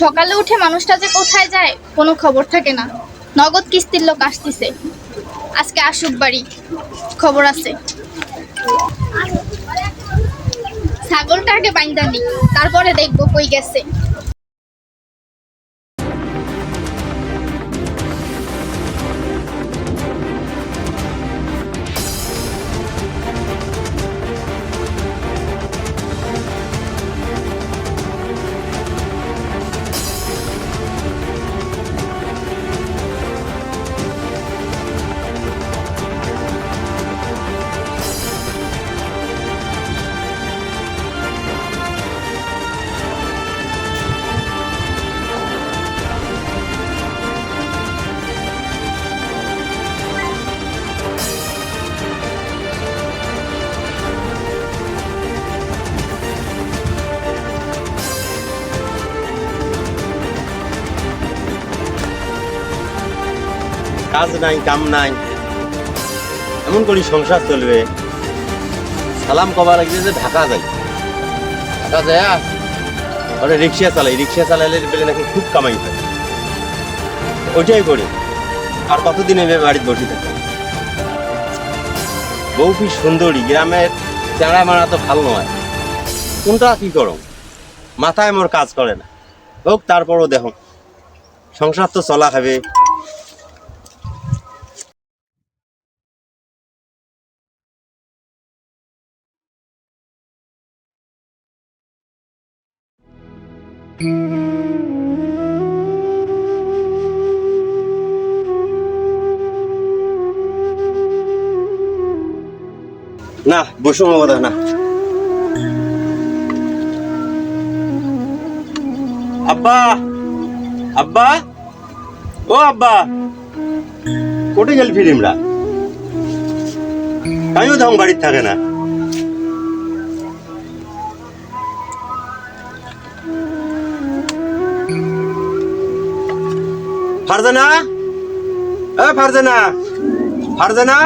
সকালে উঠে মানুষটা যে কোথায় যায়, কোনো খবর থাকে না। নগদ কিস্তির লোক আসতেছে। আজকে আসুক বাড়ি, খবর আছে। ছাগলটা আগে বাইন্দা তারপরে দেখব কই গেছে। কাজ নাই, কাম নাই। এমন করি সংসার চলবে। সালাম কবার লাগছে যে ঢাকা যাই। ঢাকা যায়? ওরা রিক্সা চালাই, রিক্সা চালাইলে বেলে নাকি খুব কামাই হয়। ওইটাই করি। আর কতদিন এভাবে বাড়িতে বসে থাকে? বউ কি সুন্দরী, গ্রামের চেঁড়া মারা তো ভালো নয়। কোনটা কি করো মাথায় মোর কাজ করে না। হোক, তারপরও দেখো। সংসার তো চলা খাবে না বসুন কথা না। আব্বা আব্বা, ও আব্বা, কোটে গেল ফিলিমরা আমিও তখন বাড়ির থাকে না। ফারজানা? এ ফারজানা ফারজানা?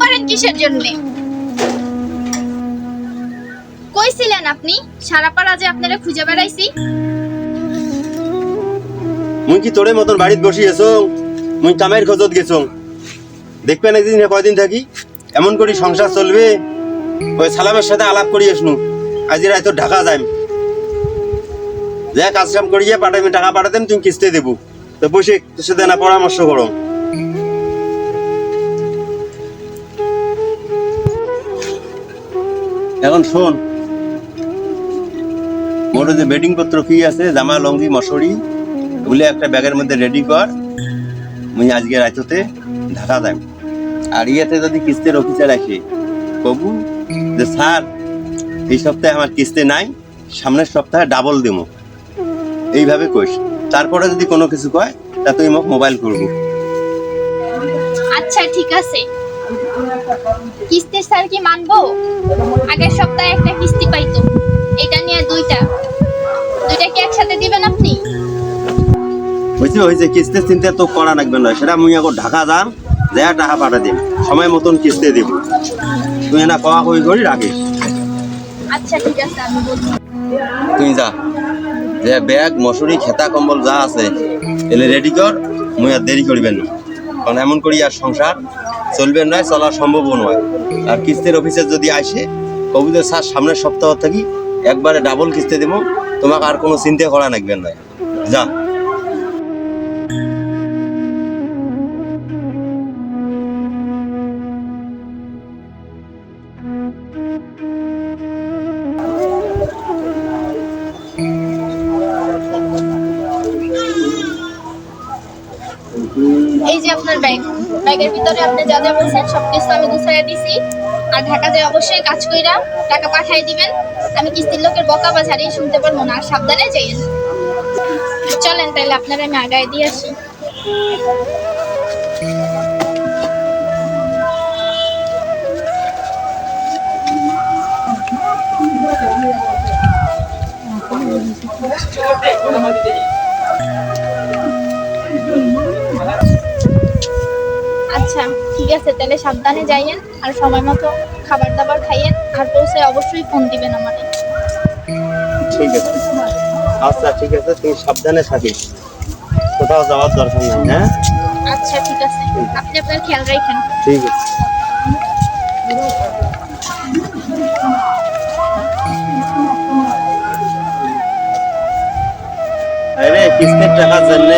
করেন কিসের জন্য? কইছিলেন আপনি যে আপনারা খুঁজে বেড়াইছি? মুই কি তোরে মতন বাড়িতে বসি এসো মুই কামের খোঁজত গেছো। দেখবেন একদিন না কয়দিন থাকি, এমন করি সংসার চলবে, ওই সালামের সাথে আলাপ করি এসনু আজি রায় তোর ঢাকা যাই যা কাজ কাম করিয়ে পাঠাবি টাকা পাঠাতেন তুমি কিস্তি দেবো। তো বসে তোর সাথে না পরামর্শ করো। এখন শোন। মোর যে বেডিং পত্র কি আছে? জামা, লঙ্গি মশারি ওগুলো একটা ব্যাগের মধ্যে রেডি কর। মুই আজকে রাইততে ঢাকা যাই আর ইয়েতে যদি কিস্তির অফিসে রাখি, কবু, যে স্যার, এই সপ্তাহে আমার কিস্তি নাই, সামনের সপ্তাহে ডাবল দেবো। এইভাবে কইস। তারপরে যদি কোনো কিছু কয় তা তুই মোক মোবাইল করব। আচ্ছা ঠিক আছে। কিস্তির স্যার কি মানবো? আগের সপ্তাহে একটা কিস্তি পাইতো। এটা নিয়ে দুইটা। দুইটা কি একসাথে দিবেন আপনি? হয়েছে হয়েছে কিস্তির চিন্তা তো করা লাগবে না। সেটা এখন ঢাকা যাম যা টাকা পাঠা দিম। সময় মতন কিস্তি দিব। তুই না কওয়া কই করি রাখিস আচ্ছা ঠিক আছে আমি বলব তুই যা। যে ব্যাগ মশুরি খেতা কম্বল যা আছে এলে রেডি কর মুই আর দেরি করিবেন না কারণ এমন করি আর সংসার চলবে নয় চলা সম্ভব নয়। আর কিস্তির অফিসে যদি আসে কবিদের স্যার সামনের সপ্তাহ থাকি একবারে ডাবল কিস্তি দেবো, তোমাকে আর কোনো চিন্তা করা লাগবে না। যা। ভিতরে আপনি যা যা বলছেন সব কিছু আমি গুছাইয়া দিছি। আর ঢাকা যায় অবশ্যই কাজ কইরা টাকা পাঠাই দিবেন। আমি কিস্তির লোকের বকা বা শুনতে পারব না, আর সাবধানে যাইয়েন। চলেন তাহলে আপনারা আমি আগায় দিয়ে আসি। আচ্ছা ঠিক আছে তাহলে সাবধানে যাইয়েন আর সময় মতো খাবার দাবার খাইয়েন আর পৌঁছে অবশ্যই ফোন দিবেন আমাদের ঠিক আছে। আচ্ছা ঠিক আছে তুই সাবধানে থাকিস। কোথাও যাওয়ার দরকার নেই হ্যাঁ? আচ্ছা ঠিক আছে। আপনি আপনার খেয়াল রাখেন ঠিক আছে। আরে কিস্তির টাকার জন্য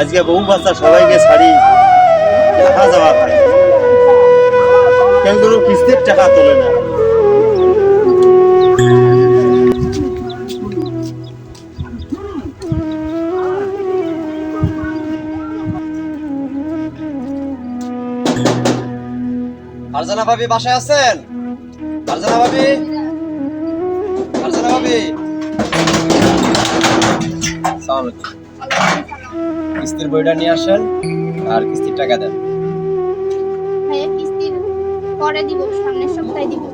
আজকে বহু বাচ্চা সবাইকে ছাড়ি। দেখা যাওয়া হয়। কেউ কোনো কিস্তির টাকা তোলে না। ফারজানা ভাবি, বাসায় আছেন? ফারজানা ভাবি? ফারজানা ভাবি? কিস্তির বইটা নিয়ে আসেন আর কিস্তির টাকা দেন। পরে দিব সামনের সপ্তাহে দিব।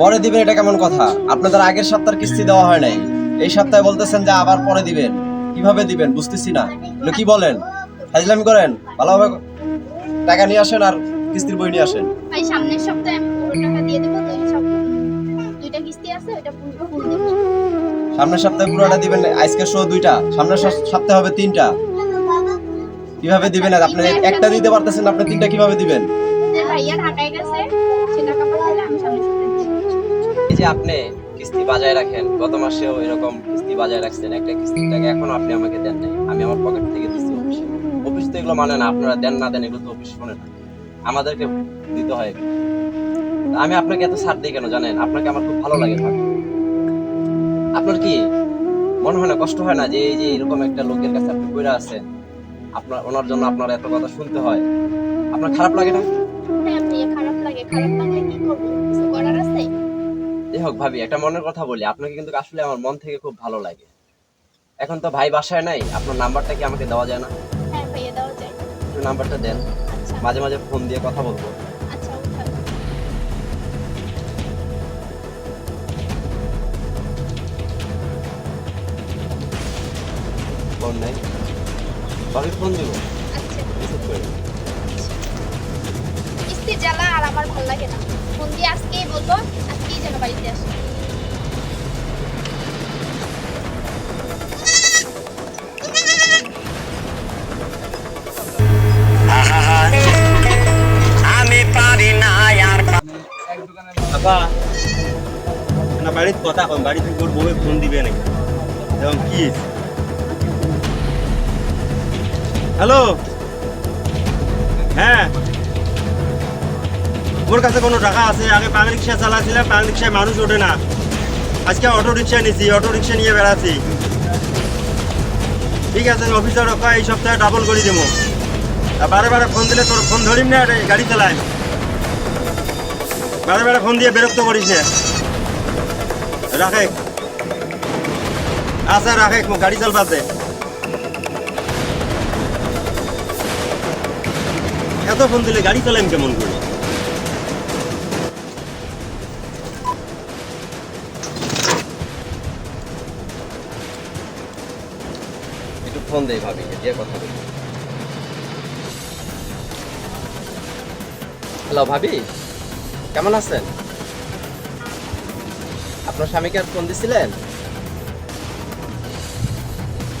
পরে দিবেন এটা কেমন কথা? আপনাদের আগের সপ্তাহের কিস্তি দেওয়া হয় নাই। এই সপ্তাহে বলতেছেন যে আবার পরে দিবেন। কীভাবে দিবেন বুঝতেছি না। এগুলো কি বলেন? ফাজলামি করেন? ভালোভাবে টাকা নিয়ে আসেন আর কিস্তির বই নিয়ে আসেন। ভাই সামনের সপ্তাহে আমি পুরো টাকা দিয়ে দেবো দুই সপ্তাহ দুইটা কিস্তি আছে ওটা পুরো ফুল দেবো। সামনের সপ্তাহে পুরোটা দিবেন আজকে শো দুইটা। সামনের সপ্তাহে হবে তিনটা। কীভাবে দিবেন? আর আপনি একটা দিতে পারতেছেন আপনি তিনটা কীভাবে দিবেন? এই যে আপনি কিস্তি বাজায় রাখেন, গত মাসেও এরকম কিস্তি বাজায় রাখছেন একটা কিস্তির টাকা, এখনও আপনি আমাকে দেন নাই। আমি আমার পকেট থেকে দিচ্ছি অফিসে। তো এগুলো মানে না, আপনারা দেন না দেন, এগুলো তো অফিস শোনে না। আমাদেরকে দিতে হয় আমি আপনাকে এত ছাড় দিই কেন জানেন? আপনাকে আমার খুব ভালো লাগে আপনার কি মনে হয় না, কষ্ট হয় না যে এই যে এরকম একটা লোকের কাছে আপনি কইরা আছেন? আপনার, ওনার জন্য আপনার এত কথা শুনতে হয়। আপনার খারাপ লাগে না? খারাপ লাগলে কি করব কিছু করার আছে যাই হোক ভাবি একটা মনের কথা বলি। আপনাকে কিন্তু আসলে আমার মন থেকে খুব ভালো লাগে। এখন তো ভাই বাসায় নাই আপনার নাম্বারটা কি আমাকে দেওয়া যায় না? হ্যাঁ ভাইয়া দেওয়া যায়। একটু নাম্বারটা দেন। আচ্ছা। মাঝে মাঝে ফোন দিয়ে কথা বলব। আচ্ছা ফোন নেই? ভাবি ফোন দিব। আচ্ছা। জ্বালা আর আমার ভালো লাগে না। ফোন দিয়ে আজকেই বলব আজকেই যেন বাড়িতে আসে। আপা না বাড়ির কথা কম বাড়ি থেকে ওর বউয়ে ফোন দিবে নাকি? এবং কি হ্যালো? হ্যাঁ? ওর কাছে কোনো টাকা আছে? আগে পাং রিক্সা চালাচ্ছিলাম পাং রিক্সায় মানুষ ওঠে না। আজকে অটো রিক্সা নিছি অটো রিক্সা নিয়ে বেড়াচ্ছি। ঠিক আছে অফিসার রক্ষা এই সপ্তাহে ডাবল করে দেবো। বারে বারে ফোন দিলে তোর ফোন ধরিম না গাড়ি চালাই বারে বারে ফোন দিয়ে বিরক্ত করিস না। রাখে আচ্ছা রাখে গাড়ি চালবার দে এত ফোন দিলে গাড়ি চালাম কেমন করে? একটু ভাবি দিয়ে কথা বলি। হ্যালো ভাবি, কেমন আছেন? আপনার স্বামীকে আর ফোন দিছিলেন?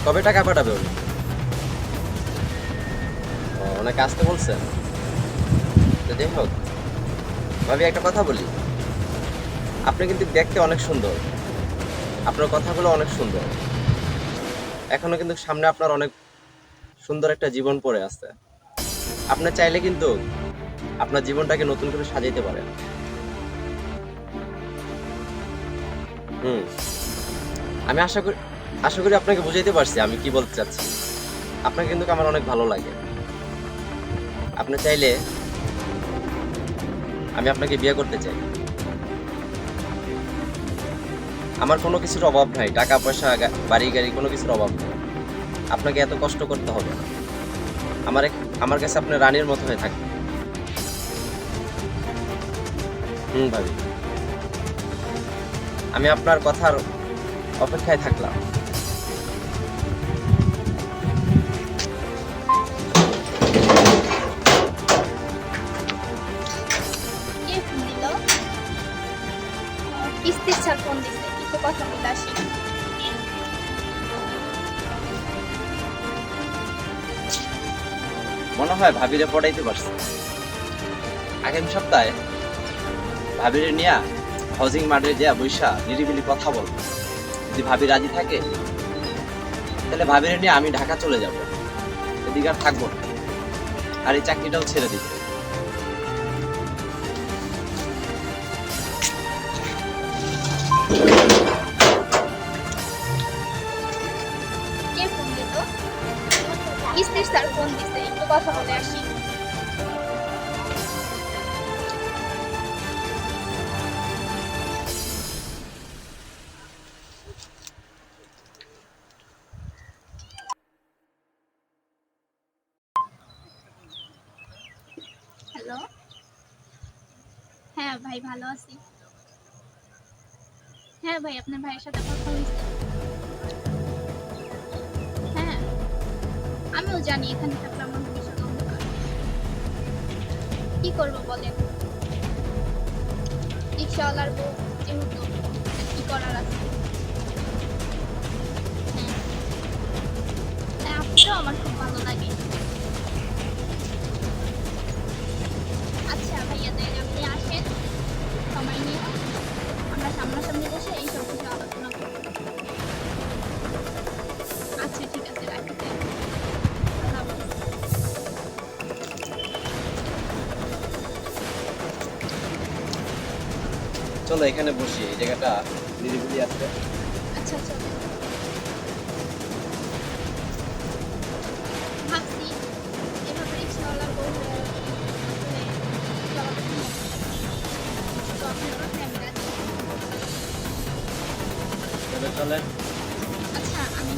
কবে টাকা পাঠাবে উনি? ওনাকে আসতে বলছেন? তো যাই হোক, ভাবি একটা কথা বলি। আপনি কিন্তু দেখতে অনেক সুন্দর। আপনার কথাগুলো অনেক সুন্দর। এখনও কিন্তু সামনে আপনার অনেক সুন্দর একটা জীবন পড়ে আছে আপনি চাইলে কিন্তু আপনার জীবনটাকে নতুন করে সাজাইতে পারেন। হুম। আমি আশা করি আশা করি আপনাকে বুঝাইতে পারছি আমি কি বলতে চাচ্ছি। আপনাকে কিন্তু আমার অনেক ভালো লাগে। আপনি চাইলে আমি আপনাকে বিয়ে করতে চাই। আমার কোনো কিছুর অভাব নাই, টাকা, পয়সা বাড়ি, গাড়ি, কোনো কিছুর অভাব নাই। আপনাকে এত কষ্ট করতে হবে না। আমার আমার কাছে আপনি রানীর মতো হয়ে থাকবেন। হুম, ভাবি। আমি আপনার কথার অপেক্ষায় থাকলাম। বলে মনে হয় ভাবিরে পড়াইতে পারছি। আগামী সপ্তাহে ভাবিরে নিয়ে হাউজিং মার্টে যা বৈশা নিরিবিলি কথা বলব। যদি ভাবি রাজি থাকে, তাহলে ভাবিরে নিয়ে আমি ঢাকা চলে যাব। এদিকে আর থাকব। আর এই চাকরিটাও ছেড়ে দিব। কথা বলে আসি। হ্যালো। হ্যাঁ ভাই ভালো আছি। হ্যাঁ ভাই আপনার ভাইয়ের সাথে কথা হয়েছে। হ্যাঁ আমিও জানি এখানে কি করব বলেন রিক্সাওয়ালার বউ যেহেতু কি করার আছে। হ্যাঁ আপনারও আমার খুব ভালো লাগে। আচ্ছা ভাইয়া তাই আপনি আসেন। সময় নিয়ে। আমরা সামনাসামনি বসে এই সব কিছু আলোচনা করব। চলো এখানে বসি এই জায়গাটা নিরিবিলি আছে। আচ্ছা চলো ভাবছি এভাবে রিক্সাওয়ালার বউ আসলে চলাটা ঠিক হবে না। তো আপনারা ফ্যামিলি আছে? চলে চলেন। আচ্ছা আমি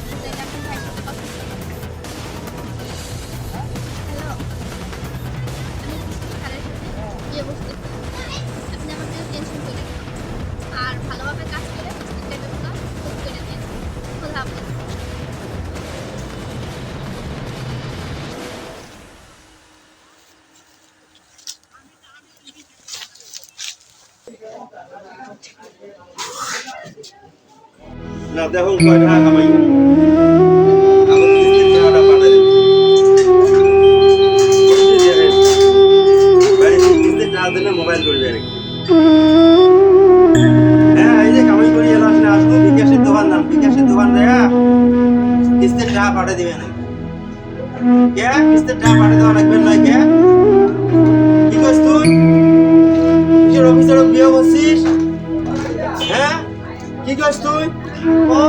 ভাইয়ের সাথে না দেখো? হ্যাঁ, এই যে কামাই করি এলাস না, দোকান দাম, বিকাশের দোকান দেয়া, কিস্তির টাকা পাঠাই দিবে নাকি? কে? কিস্তির টাকা পাঠাই দেওয়া লাগবে না, কে? কি করছিস তুই? কিসের অফিসার বিয়ে করছিস? হ্যাঁ? কি করছিস তুই? ও?